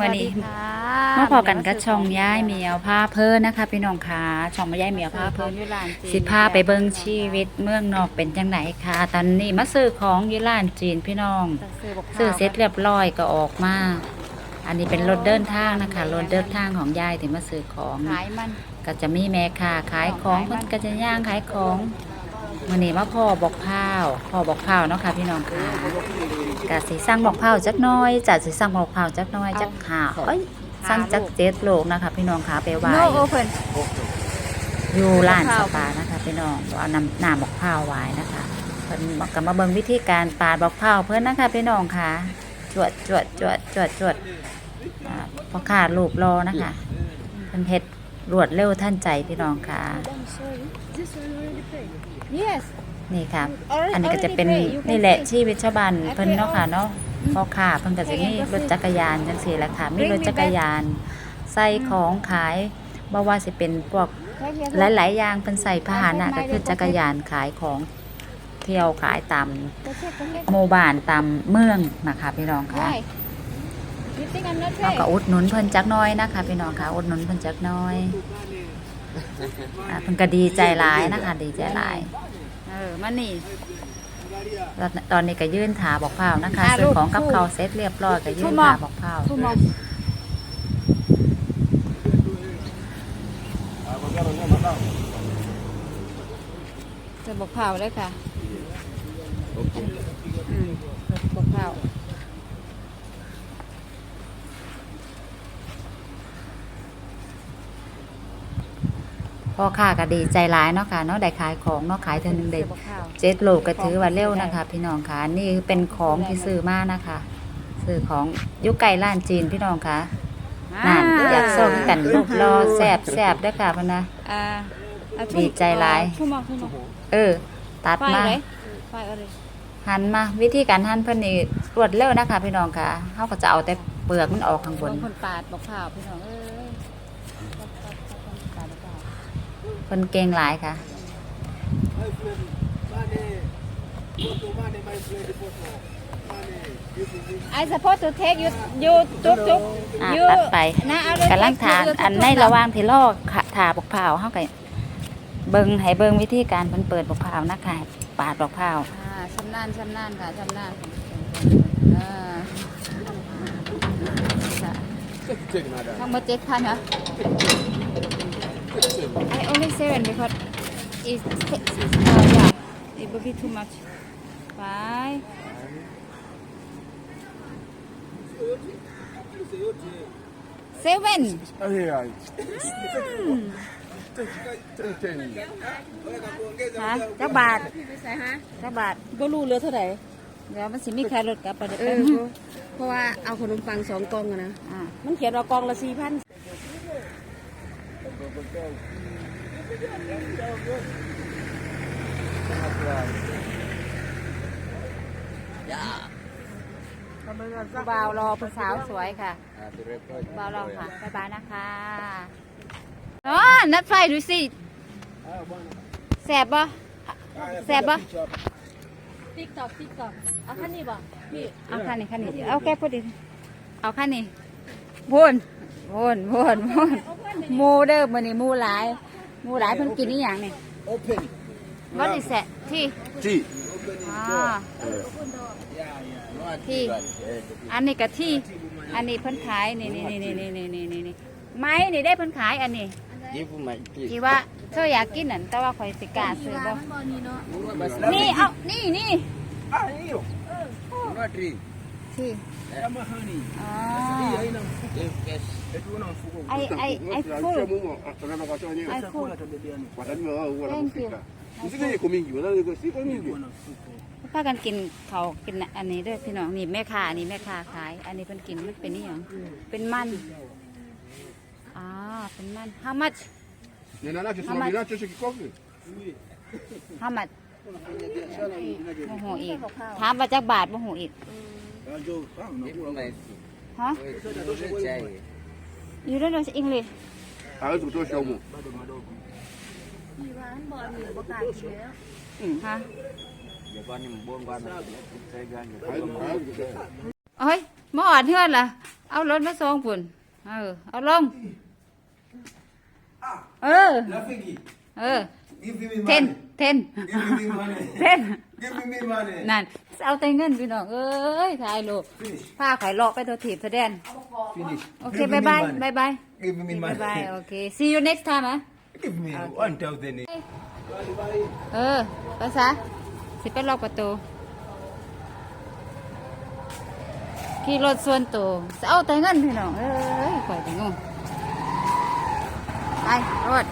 มื้อนี้สวัสดีค่ะมาพอกันกับช่องย้ายเหมียวพาเพิ่นนะคะพี่น้องค่ะช่องย้ายเหมียวพาเพิ่นอยู่ร้านจีนสิพาไปเบิ่งชีวิตเมืองนอกเป็นจังไดค่ะ ตอนนี้มาซื้อของอยู่ร้านจีนพี่น้องซื้อบักซื้อเสร็จเรียบร้อยก็ออกมาอันนี้เป็นรถเดินทางนะคะรถเดินทางของยายที่มาซื้อของขายมันก็จะมีแม่ค้าขายของเพิ่นก็จะย่างขายของ มื้อนี้มาพ่อบอกพร้าวพ่อบอกพร้าวเนาะค่ะพี่น้องค่ะก็สิสั่งบอกพร้าวจักหน้อยจัดสิสั่งบอกพร้าวจักหน้อยจักหาเอ้ยสั่งจักเจ็ดโลกนะคะ พี่น้องค่ะไปไหว้โนโอเพ่นอยู่ร้านบอกสพร้าวปานะคะพี่น้องเอานำน้ำบอกพร้าวไว้นะคะเพิ่นก็มาเบิ่งวิธีการปาดบอกพร้าวเพิ่นนะคะพี่น้องค่ะจวดจวดจวดจวดจวดอ่าพอขาดรูปรอนะคะเพิ่นเฮ็ด รวดเร็วทันใจพี่น้องค่ะ yes นี่ค่ะ Already- อันนี้ก็จะเป็น already pay. You can นี่แหละ pay. ชีวิตชาวบ้านเพิ่นเนาะค่ะเนาะพอค่ะเพิ่นก็จะมีรถจักรยานจังซี่แหละค่ะ มีรถจักรยานใส่ของขายบ่ว่าสิเป็นพวกหลาย ๆ อย่างเพิ่นใส่พาหนะก็คือจักรยานขายของเที่ยวขายตามหมู่บ้านตามเมืองนะคะพี่น้องค่ะ เราก็อุดหนุนเพิ่นจักน้อยนะคะพี่น้องค่ะอุดหนุนเพิ่นจักน้อยอ่าเพิ่นก็ดีใจหลายนะคะ ดีใจหลายเออมันนี่ตอนนี้ก็ยื่นถาบอกเผานะคะอ่าซื้อของกับเขาเสร็จเรียบร้อยก็ยื่นถาบอกเผาจะบอกเผาเลยค่ะบอกเผา พ่อค้าก็ดีใจหลายเนาะค่ะเนาะได้ขายของเนาะขายเท่านึงเด็บอกเผาเจ็ดโลก็ถือว่าเร็วนะคะ พี่น้องค่ะนี่เป็นของที่ซื้อมานะคะซื้อของอยุไก่ร้านจีนพี่น้องค่ะนั่นอยากส่งกันรูปรอแซบแซบเด้วยค่ะพะนะอ่าอะดีใจหลายทุ่มมองทุ่มมองเออ ตัดไฟมาเลยไฟเอาเลยหั่นมาวิธีการหั่นเพิ่นนี่รวดเร็วนะคะพี่น้องค่ะเขาก็จะเอาแต่เปลือกมันออกข้างบนบางคนปาดบอกเผาพี่น้องเอ้ย ปาดบอกเผาเพิ่นเก่งหลายค่ะไอ้ suppose to take you you จุ๊บจุ๊บอะ you ตัดไปนะเอาเลยกำลังทานอันในระหว่างที่ลอกถาบกพร้าวเฮาก็เบิ่งให้เบิ่งวิธีการเพิ่นเปิดบกพร้าวนะคะปาดบกพร้าว อ่าชำนาญชำนาญค่ะชำนาญอ่าค่ะ ทั้งหมดเจ็ดพันเหรอ I only seven because it's uh, yeah it will be too much five seven Ai, ai. ฮะจักบาทจักบาทก็รู้เหลือเท่าไหร่เดี๋ยวมันสิมีค่ารถกลับไปเดี๋ยวเอแป๊อบนึง เพราะว่าเอาขนมปังสองกล่องอะนะอ่ามันเขียนว่ากล่องละสี่พันผู้บ่าวรอผู้สาวสวยค่ะผู้บ่าวรอค่ะบ๊ายบายนะคะอ๋อนัดไฟดูสิแสบบ่แสบบ่ ติ๊กตอกติ๊กตอกเอาขั้นนี้บ่พี่เอาขั้นนี้ขั้นนี้เอาแก้พอดีเอาขั้นนี้พูนพูนพูนพูนมูเดิร์มันนี่มูหลายมูหลายเพิ่งกินนี่อย่างนี่ Open. What is that? Tea. Tea. ที่อันนี้กับที่ อันนี้เพิ่นขายนี่นี่นี่นี่นี่นี่นี่ไม้นี่ได้เพิ่นขายอันนี้ Give my tea. ที่ว่าเธออยากกินนั่นแต่ว่าข่อยสิกล้าซื้อบ่นี่เอานี่นี่ Ah, io. Not tea. ที่ Kama honey. อ๋อ Give cash. Etu una mfuko I I I full tunataka kwa chanya I full wataniwa wao Thank wanafika. Msike iko mingi, wanaweza siko mingi. พากันกินเขาวกินอันนี้ด้วยพี่น้องนี่แม่ค้านี่แม่ค้าขาย อันนี้เพิ่นกินมันเป็นนี่หยังเป็นมัน Ah, Finland. How much? Ninanacho si mamilacho hicho kikofi. How much? โมโหอีกถามมาจากบาทโมโหอีก ฮะ you don't know English Hawezi kutosha humo. มีร้านบอลหมูประกาศอยู่แล้วฮะ Hawezi hawezi kutosha. เฮ้ยหมออดเทือนล่ะ เอารถมาส่งพุ่นเออ เอาลง เออ Rafiki, เออ give me เทน money. เทน Give me money. เทน Give me money. นั่นเอาแต่เงินพี่น้องเอ้ยถ่ายรูป Finish. พาข่อยเลาะไปตัวถีบแสดง Finish. โอเค Give บาย me บาย money. บายบาย Give me บาย money. บายโอเค see you next time อะ Give me one thousand. เออภาษาสิไปล็อกประตู ขี่รถส่วนตัวจะเอาแต่เงินพี่น้อง เอ้ยข่อยแต่งง ไปรถ